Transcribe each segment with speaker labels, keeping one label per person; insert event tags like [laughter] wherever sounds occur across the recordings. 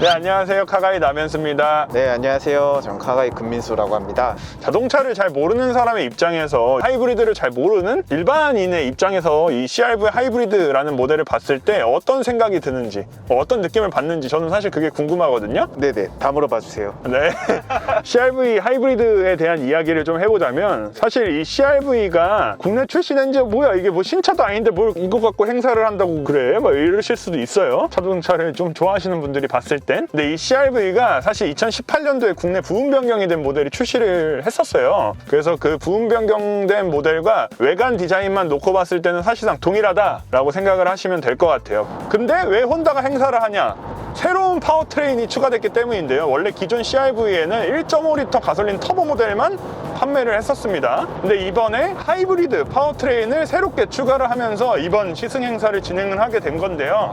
Speaker 1: 네, 안녕하세요. 카가이 남현수입니다.
Speaker 2: 네, 안녕하세요. 전 카가이 금민수라고 합니다.
Speaker 1: 자동차를 잘 모르는 사람의 입장에서 하이브리드를 잘 모르는 일반인의 입장에서 이 CRV 하이브리드라는 모델을 봤을 때 어떤 생각이 드는지, 어떤 느낌을 받는지 저는 사실 그게 궁금하거든요.
Speaker 2: 네네, 다 물어봐 주세요.
Speaker 1: 네. [laughs] CRV 하이브리드에 대한 이야기를 좀 해보자면 사실 이 CRV가 국내 출시된 지 뭐야 이게 뭐 신차도 아닌데 뭘 이거 갖고 행사를 한다고 그래? 막 이러실 수도 있어요. 자동차를 좀 좋아하시는 분들이 봤을 땐. 근데 이 CRV가 사실 2018년도에 국내 부분 변경이 된 모델이 출시를 했었어요. 그래서 그 부분 변경된 모델과 외관 디자인만 놓고 봤을 때는 사실상 동일하다라고 생각을 하시면 될 것 같아요. 근데 왜 혼다가 행사를 하냐? 새로운 파워트레인이 추가됐기 때문인데요. 원래 기존 CRV에는 1.5리터 가솔린 터보 모델만 판매를 했었습니다. 근데 이번에 하이브리드 파워트레인을 새롭게 추가를 하면서 이번 시승 행사를 진행을 하게 된 건데요.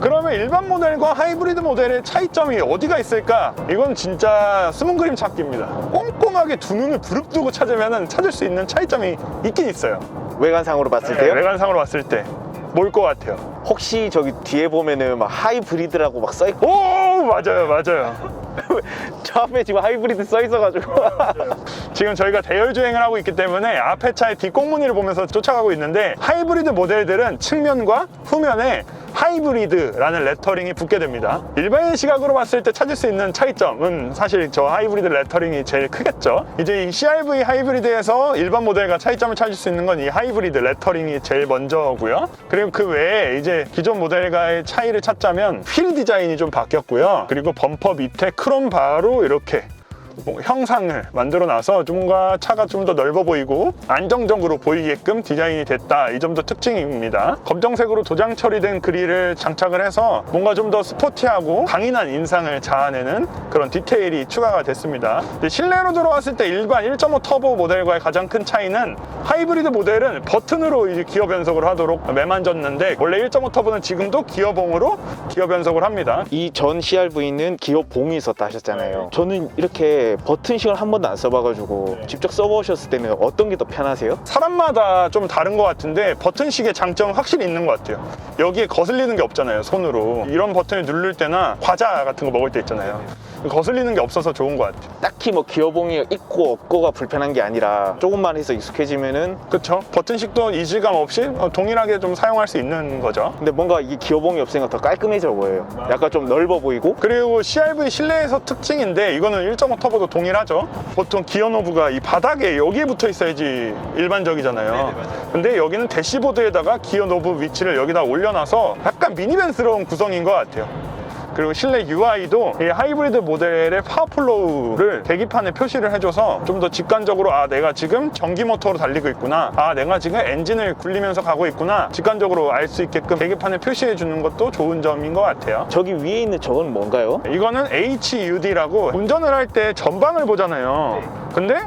Speaker 1: 그러면 일반 모델과 하이브리드 모델의 차이점이 어디가 있을까? 이건 진짜 숨은 그림 찾기입니다. 꼼꼼하게 두 눈을 부릅뜨고 찾으면 찾을 수 있는 차이점이 있긴 있어요.
Speaker 2: 외관상으로 봤을
Speaker 1: 네,
Speaker 2: 때요?
Speaker 1: 외관상으로 봤을 때. 뭘 것 같아요?
Speaker 2: 혹시 저기 뒤에 보면은 막 하이브리드라고 막 써있고
Speaker 1: 오, 맞아요, 맞아요. [laughs]
Speaker 2: 저 앞에 지금 하이브리드 써 있어가지고 [laughs]
Speaker 1: 지금 저희가 대열 주행을 하고 있기 때문에 앞에 차의 뒷꽁무니를 보면서 쫓아가고 있는데 하이브리드 모델들은 측면과 후면에 하이브리드라는 레터링이 붙게 됩니다. 일반인 시각으로 봤을 때 찾을 수 있는 차이점은 사실 저 하이브리드 레터링이 제일 크겠죠. 이제 이 CRV 하이브리드에서 일반 모델과 차이점을 찾을 수 있는 건 이 하이브리드 레터링이 제일 먼저고요. 그리고 그 외에 이제 기존 모델과의 차이를 찾자면 휠 디자인이 좀 바뀌었고요. 그리고 범퍼 밑에 크롬 바로 이렇게 뭐 형상을 만들어 놔서 뭔가 차가 좀 더 넓어 보이고 안정적으로 보이게끔 디자인이 됐다. 이 점도 특징입니다. 검정색으로 도장 처리된 그릴을 장착을 해서 뭔가 좀 더 스포티하고 강인한 인상을 자아내는 그런 디테일이 추가가 됐습니다. 실내로 들어왔을 때 일반 1.5 터보 모델과의 가장 큰 차이는 하이브리드 모델은 버튼으로 이제 기어 변속을 하도록 매만졌는데 원래 1.5 터보는 지금도 기어봉으로 기어 변속을 합니다.
Speaker 2: 이 전 CRV는 기어 봉이 있었다 하셨잖아요. 저는 이렇게 버튼식을 한 번도 안 써봐가지고 직접 써보셨을 때는 어떤 게 더 편하세요?
Speaker 1: 사람마다 좀 다른 것 같은데 버튼식의 장점은 확실히 있는 것 같아요. 여기에 거슬리는 게 없잖아요, 손으로. 이런 버튼을 누를 때나 과자 같은 거 먹을 때 있잖아요. 거슬리는 게 없어서 좋은 것 같아요.
Speaker 2: 딱히 뭐 기어봉이 있고 없고가 불편한 게 아니라 조금만 해서 익숙해지면은
Speaker 1: 그쵸? 버튼식도 이질감 없이 어, 동일하게 좀 사용할 수 있는 거죠.
Speaker 2: 근데 뭔가 이게 기어봉이 없으니까 더 깔끔해져 보여요. 약간 좀 넓어 보이고
Speaker 1: 그리고 CRV 실내에서 특징인데 이거는 1.5 터보도 동일하죠. 보통 기어 노브가 이 바닥에 여기에 붙어 있어야지 일반적이잖아요. 근데 여기는 대시보드에다가 기어 노브 위치를 여기다 올려놔서 약간 미니밴스러운 구성인 것 같아요. 그리고 실내 UI도 이 하이브리드 모델의 파워플로우를 계기판에 표시를 해줘서 좀 더 직관적으로 아 내가 지금 전기 모터로 달리고 있구나 아 내가 지금 엔진을 굴리면서 가고 있구나 직관적으로 알 수 있게끔 계기판에 표시해 주는 것도 좋은 점인 것 같아요
Speaker 2: 저기 위에 있는 저건 뭔가요?
Speaker 1: 이거는 HUD라고 운전을 할 때 전방을 보잖아요. 근데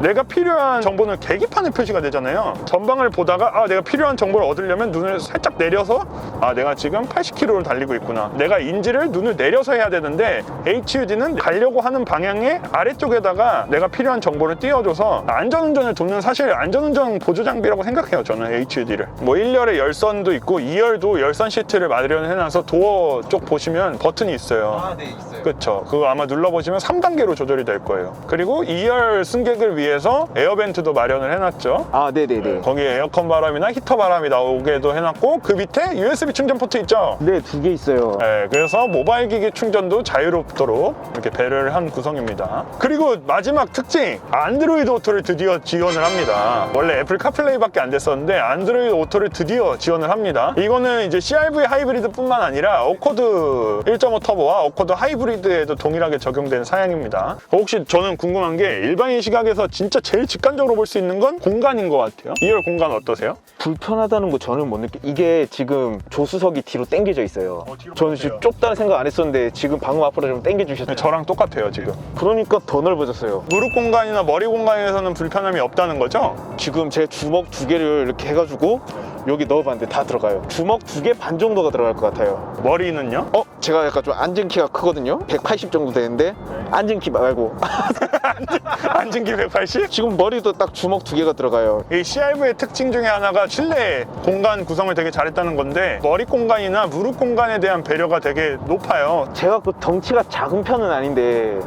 Speaker 1: 내가 필요한 정보는 계기판에 표시가 되잖아요. 전방을 보다가 아 내가 필요한 정보를 얻으려면 눈을 살짝 내려서 아 내가 지금 80km를 달리고 있구나. 내가 인지를 눈을 내려서 해야 되는데 HUD는 가려고 하는 방향의 아래쪽에다가 내가 필요한 정보를 띄워줘서 안전운전을 돕는 사실 안전운전 보조 장비라고 생각해요. 저는 HUD를. 뭐 1열에 열선도 있고 2열도 열선 시트를 마련해 놔서 도어 쪽 보시면 버튼이 있어요.
Speaker 2: 네 있어요.
Speaker 1: 그렇죠. 그거 아마 눌러보시면 3단계로 조절이 될 거예요. 그리고 2열 승객을 위해 서 에어벤트도 마련을 해놨죠.
Speaker 2: 아 네네네.
Speaker 1: 거기에 에어컨 바람이나 히터 바람이 나오게도 해놨고 그 밑에 USB 충전 포트 있죠.
Speaker 2: 네 두 개 있어요.
Speaker 1: 네, 그래서 모바일 기기 충전도 자유롭도록 이렇게 배려를 한 구성입니다. 그리고 마지막 특징 안드로이드 오토를 드디어 지원을 합니다. 원래 애플 카플레이밖에 안 됐었는데 안드로이드 오토를 드디어 지원을 합니다. 이거는 이제 CRV 하이브리드뿐만 아니라 어코드 1.5 터보와 어코드 하이브리드에도 동일하게 적용된 사양입니다. 혹시 저는 궁금한 게 일반인 시각에서 진짜 제일 직관적으로 볼 수 있는 건 공간인 것 같아요. 2열 공간 어떠세요?
Speaker 2: 불편하다는 거 저는 못 느껴. 이게 지금 조수석이 뒤로 당겨져 있어요.
Speaker 1: 어, 뒤로
Speaker 2: 저는 지금 좁다는 생각 안 했었는데 지금 방금 앞으로 좀 당겨 주셨어요.
Speaker 1: 저랑 똑같아요 지금.
Speaker 2: 그러니까 더 넓어졌어요.
Speaker 1: 무릎 공간이나 머리 공간에서는 불편함이 없다는 거죠?
Speaker 2: 지금 제 주먹 두 개를 이렇게 해가지고 여기 넣어봤는데 다 들어가요. 주먹 두 개 반 정도가 들어갈 것 같아요.
Speaker 1: 머리는요?
Speaker 2: 어? 제가 약간 좀 앉은 키가 크거든요. 180 정도 되는데 앉은 키 말고 [laughs]
Speaker 1: 앉은 기 180?
Speaker 2: 지금 머리도 딱 주먹 두 개가 들어가요.
Speaker 1: 이 CRV의 특징 중에 하나가 실내 공간 구성을 되게 잘했다는 건데 머리 공간이나 무릎 공간에 대한 배려가 되게 높아요.
Speaker 2: 제가 그 덩치가 작은 편은 아닌데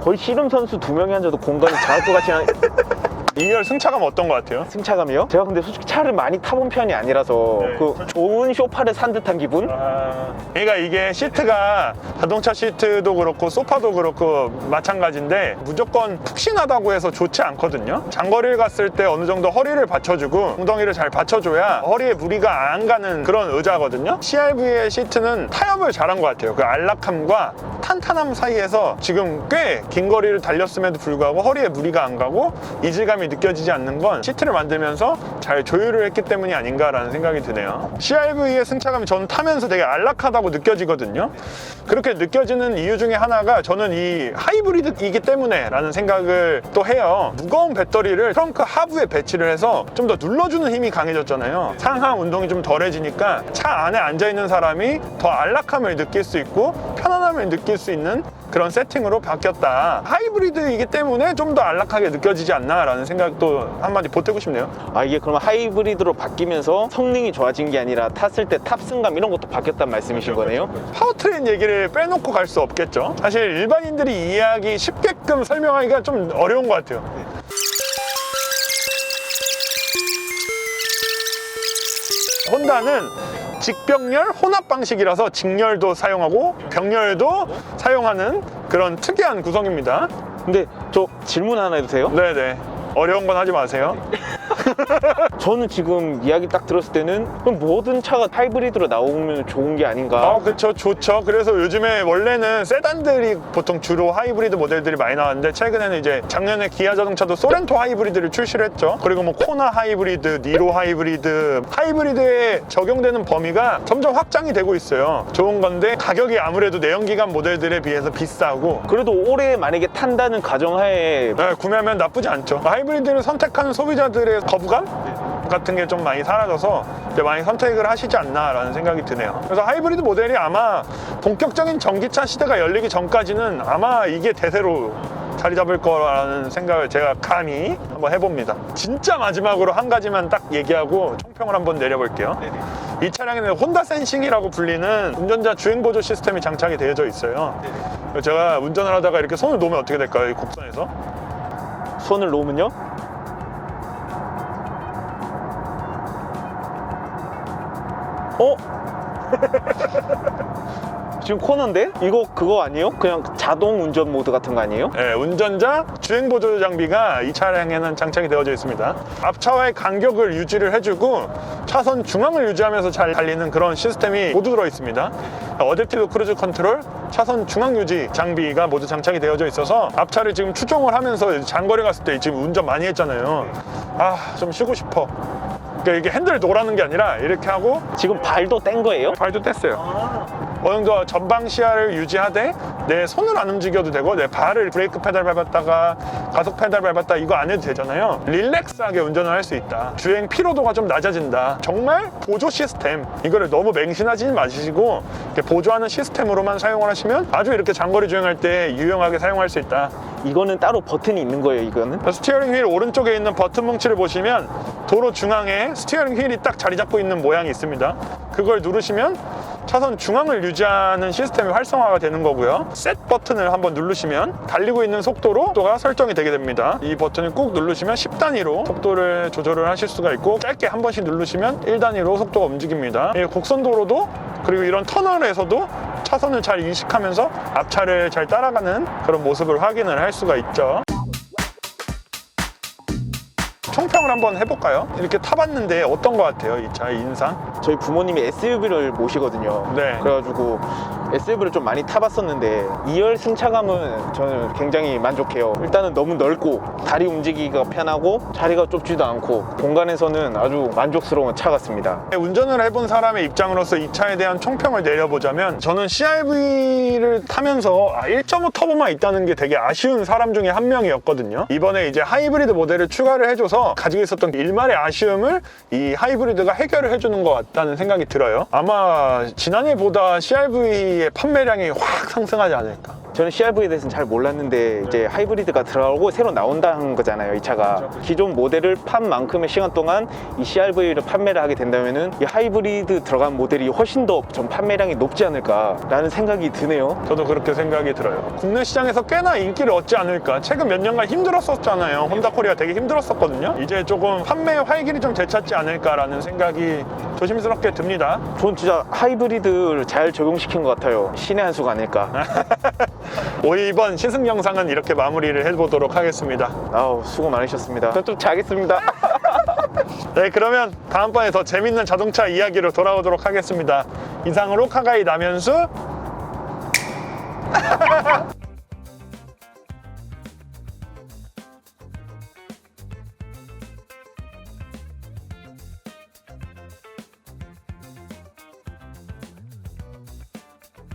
Speaker 2: 거의 씨름 선수 두 명이 앉아도 공간이 작을 것 같지 않...
Speaker 1: 이열 승차감 어떤 것 같아요?
Speaker 2: 승차감이요? 제가 근데 솔직히 차를 많이 타본 편이 아니라서
Speaker 1: 네.
Speaker 2: 그 좋은 쇼파를 산 듯한 기분?
Speaker 1: 아, 그러니까 이게 시트가 자동차 시트도 그렇고 소파도 그렇고 마찬가지인데 무조건 푹신하다고 해서 좋지 않거든요. 장거리를 갔을 때 어느 정도 허리를 받쳐주고 엉덩이를 잘 받쳐줘야 허리에 무리가 안 가는 그런 의자거든요. CRV의 시트는 타협을 잘한 것 같아요. 그 안락함과 탄탄함 사이에서 지금 꽤 긴 거리를 달렸음에도 불구하고 허리에 무리가 안 가고 이질감 이 느껴지지 않는 건 시트를 만들면서 잘 조율을 했기 때문이 아닌가라는 생각이 드네요. CRV의 승차감이 저는 타면서 되게 안락하다고 느껴지거든요. 그렇게 느껴지는 이유 중에 하나가 저는 이 하이브리드이기 때문에 라는 생각을 또 해요. 무거운 배터리를 트렁크 하부에 배치를 해서 좀 더 눌러주는 힘이 강해졌잖아요. 상하음 운동이 좀 덜해지니까 차 안에 앉아있는 사람이 더 안락함을 느낄 수 있고 편안함을 느낄 수 있는 그런 세팅으로 바뀌었다. 하이브리드이기 때문에 좀 더 안락하게 느껴지지 않나라는 생각도 한마디 보태고 싶네요.
Speaker 2: 아 이게 그러면 하이브리드로 바뀌면서 성능이 좋아진 게 아니라 탔을 때 탑승감 이런 것도 바뀌었단 말씀이신 거네요?
Speaker 1: 파워트레인 얘기를 빼놓고 갈 수 없겠죠. 사실 일반인들이 이해하기 쉽게끔 설명하기가 좀 어려운 것 같아요. 혼다는 직병렬 혼합 방식이라서 직렬도 사용하고 병렬도 사용하는 그런 특이한 구성입니다.
Speaker 2: 근데 저 질문 하나 해도 돼요?
Speaker 1: 네네. 어려운 건 하지 마세요. [laughs]
Speaker 2: 저는 지금 이야기 딱 들었을 때는 그럼 모든 차가 하이브리드로 나오면 좋은 게 아닌가
Speaker 1: 아, 그쵸, 좋죠. 그래서 요즘에 원래는 세단들이 보통 주로 하이브리드 모델들이 많이 나왔는데 최근에는 이제 작년에 기아 자동차도 소렌토 하이브리드를 출시를 했죠. 그리고 뭐 코나 하이브리드, 니로 하이브리드, 하이브리드에 적용되는 범위가 점점 확장이 되고 있어요. 좋은 건데 가격이 아무래도 내연기관 모델들에 비해서 비싸고
Speaker 2: 그래도 올해 만약에 탄다는 가정하에
Speaker 1: 네, 구매하면 나쁘지 않죠. 하이브리드를 선택하는 소비자들의 거부감 같은 게 좀 많이 사라져서 이제 많이 선택을 하시지 않나라는 생각이 드네요. 그래서 하이브리드 모델이 아마 본격적인 전기차 시대가 열리기 전까지는 아마 이게 대세로 자리 잡을 거라는 생각을 제가 감히 한번 해봅니다. 진짜 마지막으로 한 가지만 딱 얘기하고 총평을 한번 내려볼게요. 이 차량에는 혼다 센싱이라고 불리는 운전자 주행 보조 시스템이 장착이 되어져 있어요. 제가 운전을 하다가 이렇게 손을 놓으면 어떻게 될까요? 이 곡선에서?
Speaker 2: 손을 놓으면요 어? [laughs] 지금 코너인데? 이거 그거 아니에요? 그냥 자동 운전 모드 같은 거 아니에요?
Speaker 1: 네, 운전자 주행 보조 장비가 이 차량에는 장착이 되어져 있습니다. 앞차와의 간격을 유지를 해주고 차선 중앙을 유지하면서 잘 달리는 그런 시스템이 모두 들어 있습니다. 어댑티브 크루즈 컨트롤, 차선 중앙 유지 장비가 모두 장착이 되어져 있어서 앞차를 지금 추종을 하면서 장거리 갔을 때 지금 운전 많이 했잖아요. 아, 좀 쉬고 싶어. 그러니까 이게 핸들 노라는 게 아니라 이렇게 하고
Speaker 2: 지금 발도 뗀 거예요?
Speaker 1: 발도 뗐어요. 어느 정도 전방 시야를 유지하되 내 손을 안 움직여도 되고 내 발을 브레이크 페달 밟았다가 가속 페달 밟았다 이거 안 해도 되잖아요. 릴렉스하게 운전을 할 수 있다. 주행 피로도가 좀 낮아진다. 정말 보조 시스템 이거를 너무 맹신하지 마시고 보조하는 시스템으로만 사용을 하시면 아주 이렇게 장거리 주행할 때 유용하게 사용할 수 있다.
Speaker 2: 이거는 따로 버튼이 있는 거예요 이거는?
Speaker 1: 스티어링 휠 오른쪽에 있는 버튼 뭉치를 보시면 도로 중앙에 스티어링 휠이 딱 자리 잡고 있는 모양이 있습니다. 그걸 누르시면 차선 중앙을 유지하는 시스템이 활성화가 되는 거고요. 셋 버튼을 한번 누르시면 달리고 있는 속도로 속도가 설정이 되게 됩니다. 이 버튼을 꾹 누르시면 10단위로 속도를 조절을 하실 수가 있고 짧게 한 번씩 누르시면 1단위로 속도가 움직입니다. 이 곡선도로도 그리고 이런 터널에서도 차선을 잘 인식하면서 앞차를 잘 따라가는 그런 모습을 확인을 할 수가 있죠. 총평을 한번 해볼까요? 이렇게 타봤는데 어떤 것 같아요? 이 차의 인상?
Speaker 2: 저희 부모님이 SUV를 모시거든요
Speaker 1: 네.
Speaker 2: 그래가지고 SUV를 좀 많이 타봤었는데 2열 승차감은 저는 굉장히 만족해요 일단은 너무 넓고 다리 움직이기가 편하고 자리가 좁지도 않고 공간에서는 아주 만족스러운 차 같습니다
Speaker 1: 운전을 해본 사람의 입장으로서 이 차에 대한 총평을 내려보자면 저는 CRV를 타면서 아, 1.5 터보만 있다는 게 되게 아쉬운 사람 중에 한 명이었거든요. 이번에 이제 하이브리드 모델을 추가를 해줘서 가지고 있었던 일말의 아쉬움을 이 하이브리드가 해결을 해주는 것 같다는 생각이 들어요. 아마 지난해보다 CRV 의 판매량이 확 상승하지 않을까.
Speaker 2: 저는 CRV에 대해서는 잘 몰랐는데 이제 하이브리드가 들어가고 새로 나온다는 거잖아요 이 차가 기존 모델을 판 만큼의 시간 동안 이 CRV를 판매를 하게 된다면은 이 하이브리드 들어간 모델이 훨씬 더 좀 판매량이 높지 않을까라는 생각이 드네요
Speaker 1: 저도 그렇게 생각이 들어요. 국내 시장에서 꽤나 인기를 얻지 않을까. 최근 몇 년간 힘들었었잖아요. 혼다 코리아 되게 힘들었었거든요. 이제 조금 판매 활기를 좀 되찾지 않을까라는 생각이 조심스럽게 듭니다.
Speaker 2: 전 진짜 하이브리드를 잘 적용시킨 것 같아요 신의 한 수가 아닐까 [laughs]
Speaker 1: 이번 시승 영상은 이렇게 마무리를 해보도록 하겠습니다.
Speaker 2: 아우 수고 많으셨습니다 저좀 자겠습니다 [laughs]
Speaker 1: 네, 그러면 다음번에 더 재밌는 자동차 이야기로 돌아오도록 하겠습니다. 이상으로 카가이 남현수 [laughs]